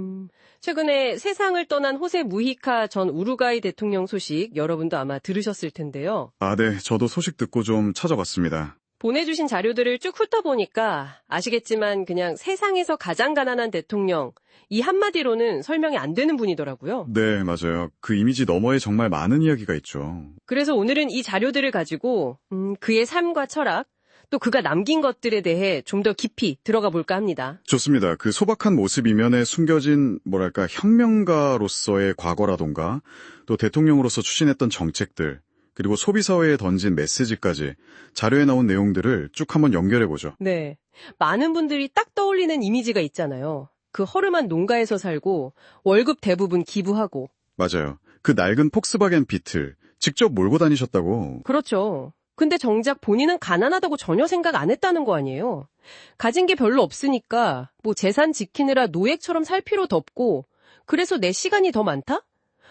음, 최근에 세상을 떠난 호세 무히카 전 우루과이 대통령 소식 여러분도 아마 들으셨을 텐데요. 아, 네. 저도 소식 듣고 좀 찾아봤습니다. 보내주신 자료들을 쭉 훑어보니까 아시겠지만 그냥 세상에서 가장 가난한 대통령 이 한마디로는 설명이 안 되는 분이더라고요. 네, 맞아요. 그 이미지 너머에 정말 많은 이야기가 있죠. 그래서 오늘은 이 자료들을 가지고 음, 그의 삶과 철학 또 그가 남긴 것들에 대해 좀 더 깊이 들어가 볼까 합니다. 좋습니다. 그 소박한 모습 이면에 숨겨진 뭐랄까 혁명가로서의 과거라던가 또 대통령으로서 추진했던 정책들 그리고 소비사회에 던진 메시지까지 자료에 나온 내용들을 쭉 한번 연결해 보죠. 네. 많은 분들이 딱 떠올리는 이미지가 있잖아요. 그 허름한 농가에서 살고 월급 대부분 기부하고. 맞아요. 그 낡은 폭스바겐 비틀 직접 몰고 다니셨다고. 그렇죠. 근데 정작 본인은 가난하다고 전혀 생각 안 했다는 거 아니에요. 가진 게 별로 없으니까 뭐 재산 지키느라 노예처럼 살 필요도 없고 그래서 내 시간이 더 많다?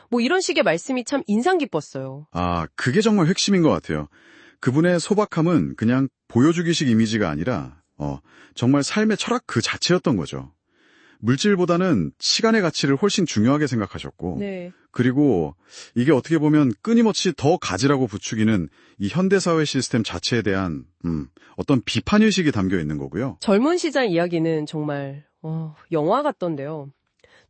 뭐 이런 식의 말씀이 참 인상 깊었어요. 아, 그게 정말 핵심인 것 같아요. 그분의 소박함은 그냥 보여주기식 이미지가 아니라 어, 정말 삶의 철학 그 자체였던 거죠. 물질보다는 시간의 가치를 훨씬 중요하게 생각하셨고 네. 그리고 이게 어떻게 보면 끊임없이 더 가지라고 부추기는 이 현대사회 시스템 자체에 대한 음, 어떤 비판 의식이 담겨 있는 거고요. 젊은 시절 이야기는 정말 어, 영화 같던데요.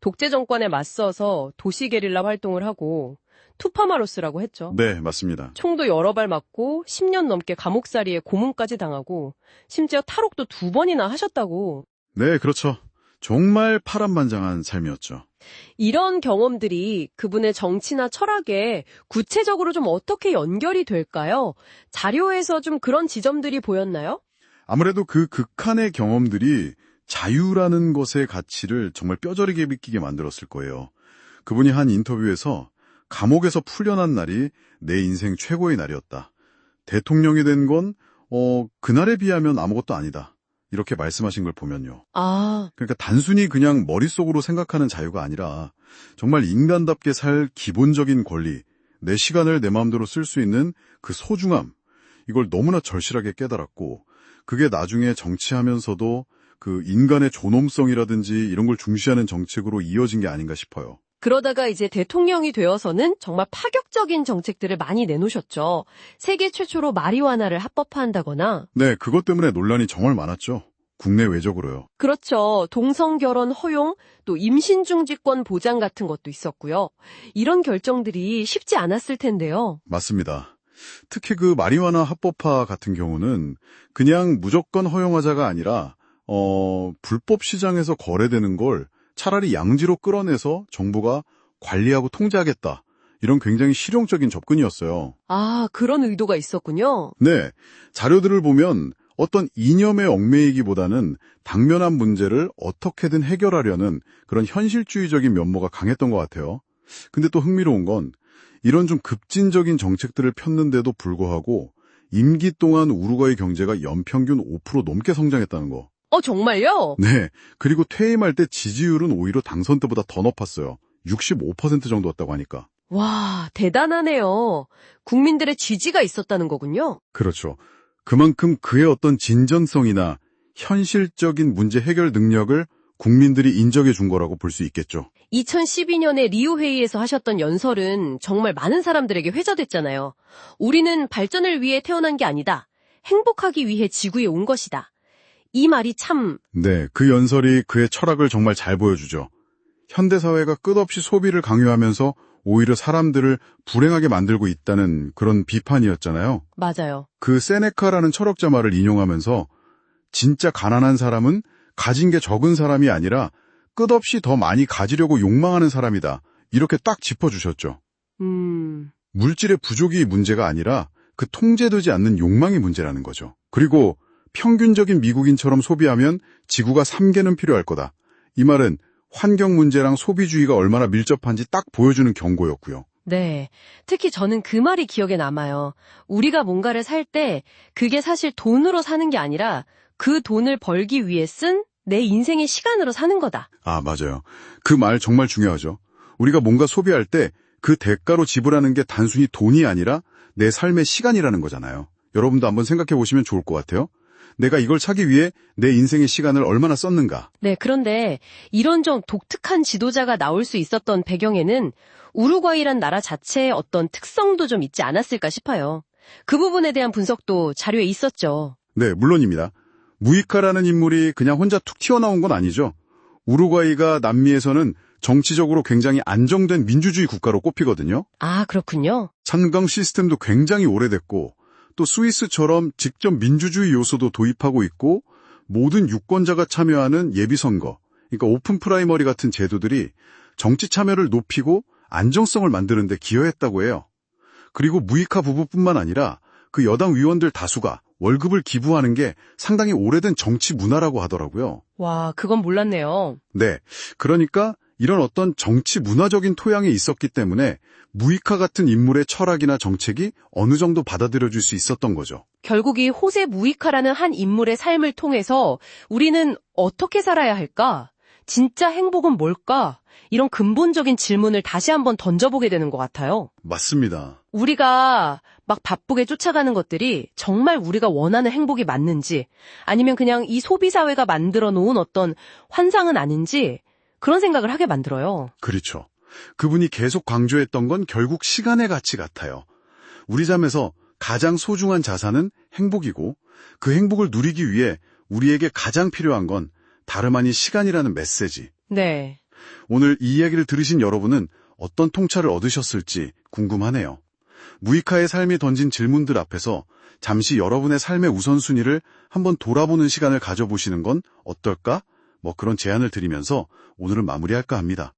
독재 정권에 맞서서 도시 게릴라 활동을 하고 투파마로스라고 했죠. 네, 맞습니다. 총도 여러 발 맞고 10년 넘게 감옥살이에 고문까지 당하고 심지어 탈옥도 두 번이나 하셨다고. 네, 그렇죠. 정말 파란만장한 삶이었죠. 이런 경험들이 그분의 정치나 철학에 구체적으로 좀 어떻게 연결이 될까요? 자료에서 좀 그런 지점들이 보였나요? 아무래도 그 극한의 경험들이 자유라는 것의 가치를 정말 뼈저리게 믿기게 만들었을 거예요. 그분이 한 인터뷰에서 감옥에서 풀려난 날이 내 인생 최고의 날이었다. 대통령이 된 건, 어, 그날에 비하면 아무것도 아니다. 이렇게 말씀하신 걸 보면요. 아, 그러니까 단순히 그냥 머릿속으로 생각하는 자유가 아니라 정말 인간답게 살 기본적인 권리, 내 시간을 내 마음대로 쓸 수 있는 그 소중함, 이걸 너무나 절실하게 깨달았고, 그게 나중에 정치하면서도 그 인간의 존엄성이라든지 이런 걸 중시하는 정책으로 이어진 게 아닌가 싶어요. 그러다가 이제 대통령이 되어서는 정말 파격적인 정책들을 많이 내놓으셨죠. 세계 최초로 마리화나를 합법화한다거나 네, 그것 때문에 논란이 정말 많았죠. 국내 외적으로요. 그렇죠. 동성 결혼 허용, 또 임신 중지권 보장 같은 것도 있었고요. 이런 결정들이 쉽지 않았을 텐데요. 맞습니다. 특히 그 마리화나 합법화 같은 경우는 그냥 무조건 허용하자가 아니라 어, 불법 시장에서 거래되는 걸 차라리 양지로 끌어내서 정부가 관리하고 통제하겠다. 이런 굉장히 실용적인 접근이었어요. 아, 그런 의도가 있었군요. 네. 자료들을 보면 어떤 이념에 얽매이기보다는 당면한 문제를 어떻게든 해결하려는 그런 현실주의적인 면모가 강했던 것 같아요. 근데 또 흥미로운 건 이런 좀 급진적인 정책들을 폈는데도 불구하고 임기 동안 우루과이 경제가 연평균 5% 넘게 성장했다는 거. 어, 정말요? 네. 그리고 퇴임할 때 지지율은 오히려 당선 때보다 더 높았어요. 65% 정도였다고 하니까. 와, 대단하네요. 국민들의 지지가 있었다는 거군요. 그렇죠. 그만큼 그의 어떤 진전성이나 현실적인 문제 해결 능력을 국민들이 인정해 준 거라고 볼 수 있겠죠. 2012년에 리우 회의에서 하셨던 연설은 정말 많은 사람들에게 회자됐잖아요. 우리는 발전을 위해 태어난 게 아니다. 행복하기 위해 지구에 온 것이다. 이 말이 참 네, 그 연설이 그의 철학을 정말 잘 보여주죠. 현대사회가 끝없이 소비를 강요하면서 오히려 사람들을 불행하게 만들고 있다는 그런 비판이었잖아요. 맞아요. 그 세네카라는 철학자 말을 인용하면서 진짜 가난한 사람은 가진 게 적은 사람이 아니라 끝없이 더 많이 가지려고 욕망하는 사람이다. 이렇게 딱 짚어주셨죠. 음, 물질의 부족이 문제가 아니라 그 통제되지 않는 욕망이 문제라는 거죠. 그리고 평균적인 미국인처럼 소비하면 지구가 3개는 필요할 거다. 이 말은 환경 문제랑 소비주의가 얼마나 밀접한지 딱 보여주는 경고였고요. 네. 특히 저는 그 말이 기억에 남아요. 우리가 뭔가를 살 때 그게 사실 돈으로 사는 게 아니라 그 돈을 벌기 위해 쓴 내 인생의 시간으로 사는 거다. 아, 맞아요. 그 말 정말 중요하죠. 우리가 뭔가 소비할 때 그 대가로 지불하는 게 단순히 돈이 아니라 내 삶의 시간이라는 거잖아요. 여러분도 한번 생각해 보시면 좋을 것 같아요. 내가 이걸 차기 위해 내 인생의 시간을 얼마나 썼는가. 네, 그런데 이런 좀 독특한 지도자가 나올 수 있었던 배경에는 우루과이란 나라 자체의 어떤 특성도 좀 있지 않았을까 싶어요. 그 부분에 대한 분석도 자료에 있었죠. 네, 물론입니다. 무이카라는 인물이 그냥 혼자 툭 튀어나온 건 아니죠. 우루과이가 남미에서는 정치적으로 굉장히 안정된 민주주의 국가로 꼽히거든요. 아, 그렇군요. 산강 시스템도 굉장히 오래됐고 또 스위스처럼 직접 민주주의 요소도 도입하고 있고 모든 유권자가 참여하는 예비선거, 그러니까 오픈 프라이머리 같은 제도들이 정치 참여를 높이고 안정성을 만드는 데 기여했다고 해요. 그리고 무이카 부부뿐만 아니라 그 여당 위원들 다수가 월급을 기부하는 게 상당히 오래된 정치 문화라고 하더라고요. 와, 그건 몰랐네요. 네. 그러니까 이런 어떤 정치 문화적인 토양이 있었기 때문에 무이카 같은 인물의 철학이나 정책이 어느 정도 받아들여질 수 있었던 거죠. 결국 이 호세 무이카라는 한 인물의 삶을 통해서 우리는 어떻게 살아야 할까? 진짜 행복은 뭘까? 이런 근본적인 질문을 다시 한번 던져보게 되는 것 같아요. 맞습니다. 우리가 막 바쁘게 쫓아가는 것들이 정말 우리가 원하는 행복이 맞는지 아니면 그냥 이 소비사회가 만들어 놓은 어떤 환상은 아닌지 그런 생각을 하게 만들어요. 그렇죠. 그분이 계속 강조했던 건 결국 시간의 가치 같아요. 우리 삶에서 가장 소중한 자산은 행복이고 그 행복을 누리기 위해 우리에게 가장 필요한 건 다름 아닌 시간이라는 메시지. 네. 오늘 이 이야기를 들으신 여러분은 어떤 통찰을 얻으셨을지 궁금하네요. 무이카의 삶이 던진 질문들 앞에서 잠시 여러분의 삶의 우선순위를 한번 돌아보는 시간을 가져보시는 건 어떨까? 뭐 그런 제안을 드리면서 오늘은 마무리할까 합니다.